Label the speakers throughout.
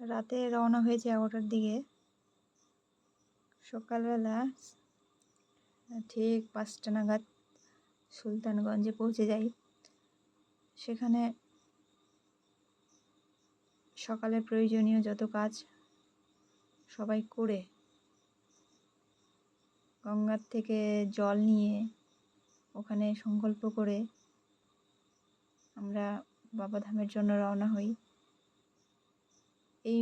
Speaker 1: রাতে রওনা হয়েছে এগারোটার দিকে। সকালবেলা ঠিক পাঁচটা নাগাদ সুলতানগঞ্জে পৌঁছে যাই। সেখানে সকালের প্রয়োজনীয় যত কাজ সবাই করে, গঙ্গার থেকে জল নিয়ে ওখানে সংকল্প করে আমরা বাবাধামের জন্য রওনা হই। এই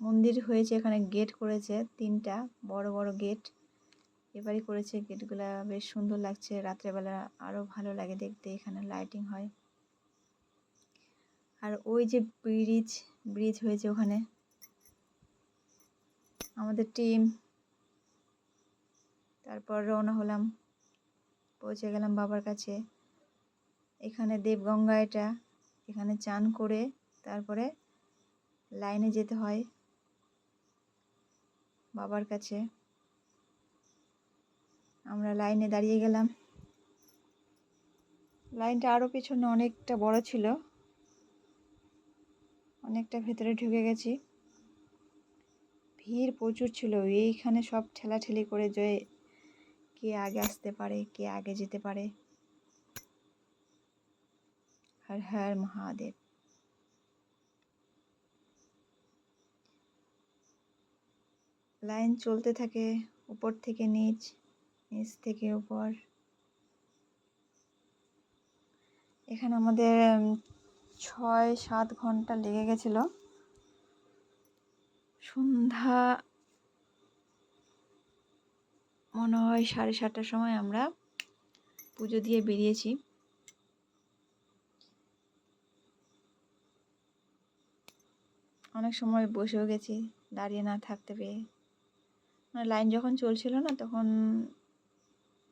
Speaker 1: মন্দির হয়েছে, এখানে গেট করেছে তিনটা, বড় বড় গেট এবারই করেছে গেটগুলা বেশ সুন্দর লাগছে। রাত্রেবেলা আরও ভালো লাগে দেখতে, এখানে লাইটিং হয়। আর ওই যে ব্রিজ ব্রিজ হয়েছে ওখানে। আমাদের টিম তারপর রওনা হলাম। পৌঁছে গেলাম বাবার কাছে। এখানে দেবগঙ্গা এটা। এখানে চান করে তারপরে লাইনে যেতে হয়। বাবার কাছে। আমরা লাইনে দাঁড়িয়ে গেলাম। লাইনটা আরও পিছনে অনেকটা বড় ছিল। অনেকটা ভেতরে ঢুকে গেছি। ভিড় প্রচুর ছিল। এইখানে সব ঠেলাঠেলি করে যে কে আগে আসতে পারে, কে আগে যেতে পারে। হর হর মহাদেব। লাইন চলতে থাকে উপর থেকে নিচ নিচ থেকে উপর। এখানে আমাদের ছয় সাত ঘণ্টা লেগে গেছিল। সন্ধ্যা মনে হয় সাড়ে সাতটার সময় আমরা পুজো দিয়ে বেরিয়েছি। অনেক সময় বসেও গেছি, দাঁড়িয়ে না থাকতে পেয়ে লাইন যখন চলছিল না, তখন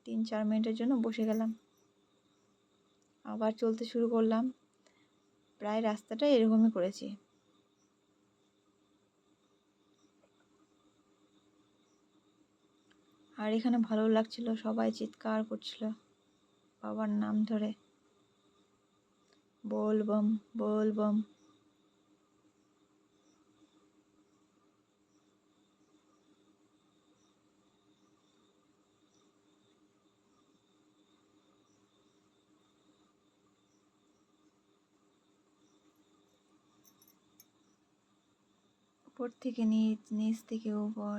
Speaker 1: তিন চার মিনিটের জন্য বসে গেলাম। আবার চলতে শুরু করলাম। প্রায় রাস্তাটা এরকমই করেছি। আর এখানে ভালো লাগছিল, সবাই চিৎকার করছিল বাবার নাম ধরে। বল বম। উপর থেকে নিচ নিচ থেকে উপর।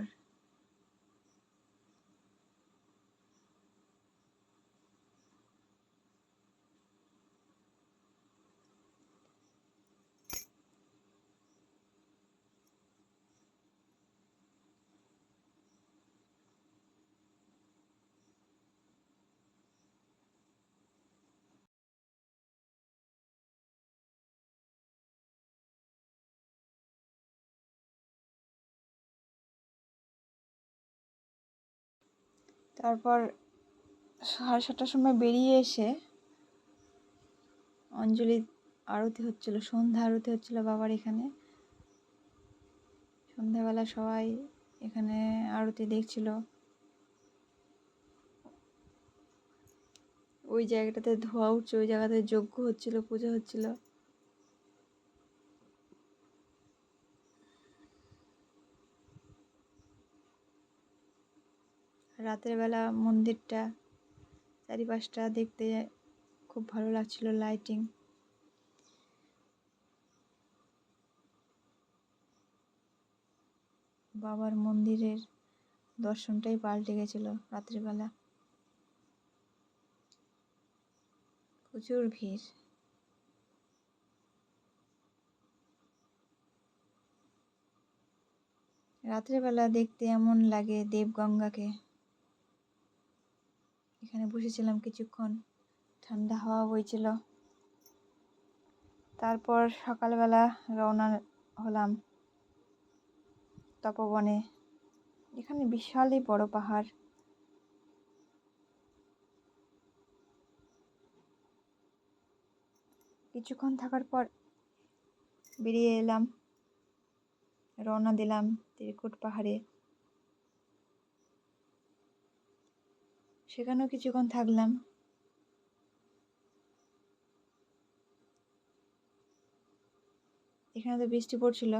Speaker 1: তারপর সাড়ে সাতটার সময় বেরিয়ে এসে অঞ্জলি আরতি হচ্ছিল, সন্ধ্যা আরতি হচ্ছিল বাবার এখানে। সন্ধ্যাবেলা সবাই এখানে আরতি দেখছিল। ওই জায়গাটাতে ধোয়া উঠছে, ওই জায়গাতে যজ্ঞ হচ্ছিল, পুজো হচ্ছিল। রাতের বেলা মন্দিরটা চারিপাশটা দেখতে খুব ভালো লাগছিল লাইটিং বাবার মন্দিরের দর্শনটাই পাল্টে গেছিল রাত্রিবেলা প্রচুর ভিড়। রাত্রেবেলা দেখতে এমন লাগে দেবগঙ্গাকে। এখানে বসেছিলাম কিছুক্ষণ। ঠান্ডা হাওয়া বইছিল। তারপর সকালবেলা রওনা হলাম তপবনে। এখানে বিশালই বড় পাহাড়। কিছুক্ষণ থাকার পর বেরিয়ে এলাম। রওনা দিলাম ত্রিকুট পাহাড়ে। সেখানেও কিছুক্ষণ থাকলাম। এখানে তো বৃষ্টি পড়ছিল।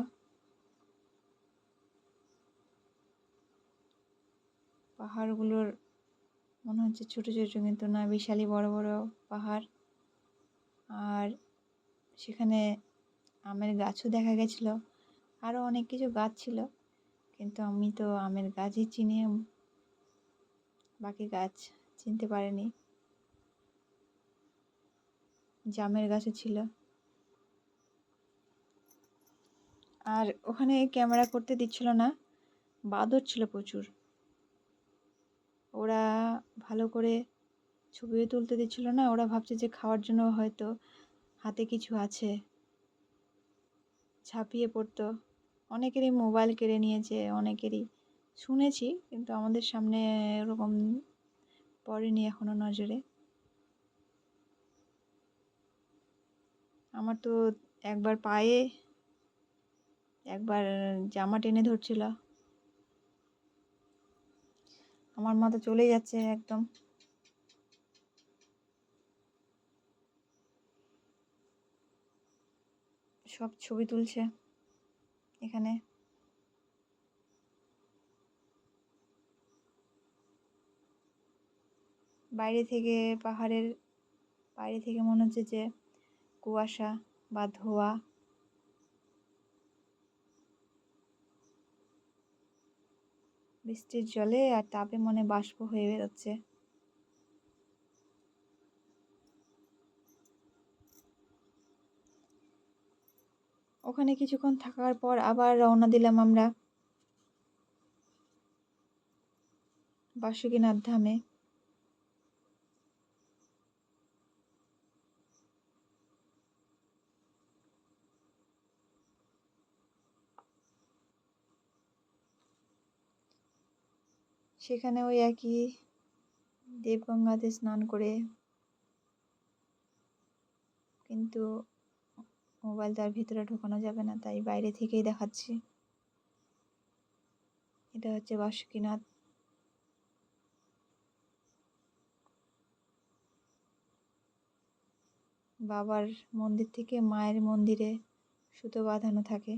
Speaker 1: পাহাড়গুলোর মনে হচ্ছে ছোটো ছোটো কিন্তু না, বিশালই বড় বড় পাহাড়। আর সেখানে আমের গাছও দেখা গেছিল। আরও অনেক কিছু গাছ ছিল, কিন্তু আমি তো আমের গাছই চিনি। বাকি গাছ চিনতে পারেনি। জামের গাছও ছিল। আর ওখানে ক্যামেরা করতে দিচ্ছিল না, বাদর ছিল প্রচুর। ওরা ভালো করে ছবিও তুলতে দিচ্ছিল না, ওরা ভাবছে যে খাওয়ার জন্য হয়তো হাতে কিছু আছে। ছাপিয়ে পড়তো। অনেকেরই মোবাইল কেড়ে নিয়েছে, অনেকেরই শুনেছি, কিন্তু আমাদের সামনে এরকম পড়েনি এখনও নজরে। আমার তো একবার পায়ে একবার জামা টেনে ধরছিল। আমার মাথা চলে যাচ্ছে একদম। সব ছবি তুলছে এখানে। বাইরে থেকে পাহাড়ের বাইরে থেকে মনে হচ্ছে যে কুয়াশা বা ধোয়া। বৃষ্টির জলে আর তাপে মনে বাষ্প হয়ে বেরোচ্ছে। ওখানে কিছুক্ষণ থাকার পর আবার রওনা দিলাম আমরা বাসুকীনাথ ধামে। সেখানে ওই একই দেবগঙ্গাতে স্নান করে কিন্তু মোবাইল তার ভিতরে ঢোকানো যাবে না, তাই বাইরে থেকেই দেখাচ্ছি। এটা হচ্ছে বাসুকীনাথ। বাবার মন্দির থেকে মায়ের মন্দিরে সুতো বাঁধানো থাকে।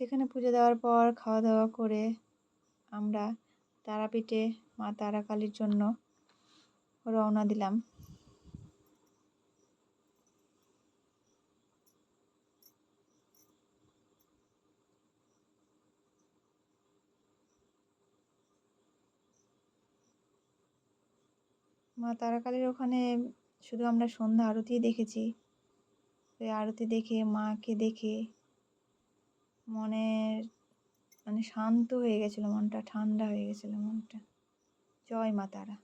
Speaker 1: সেখানে পুজো দেওয়ার পর খাওয়া দাওয়া করে আমরা তারাপীঠে মা তারাকালীর জন্য রওনা দিলাম। মা তারাকালীর ওখানে শুধু আমরা সন্ধ্যা আরতি দেখেছি। ওই আরতি দেখে, মাকে দেখে মনের মানে শান্ত হয়ে গেছিল মনটা ঠান্ডা হয়ে গেছিল মনটা। জয় মা তারা।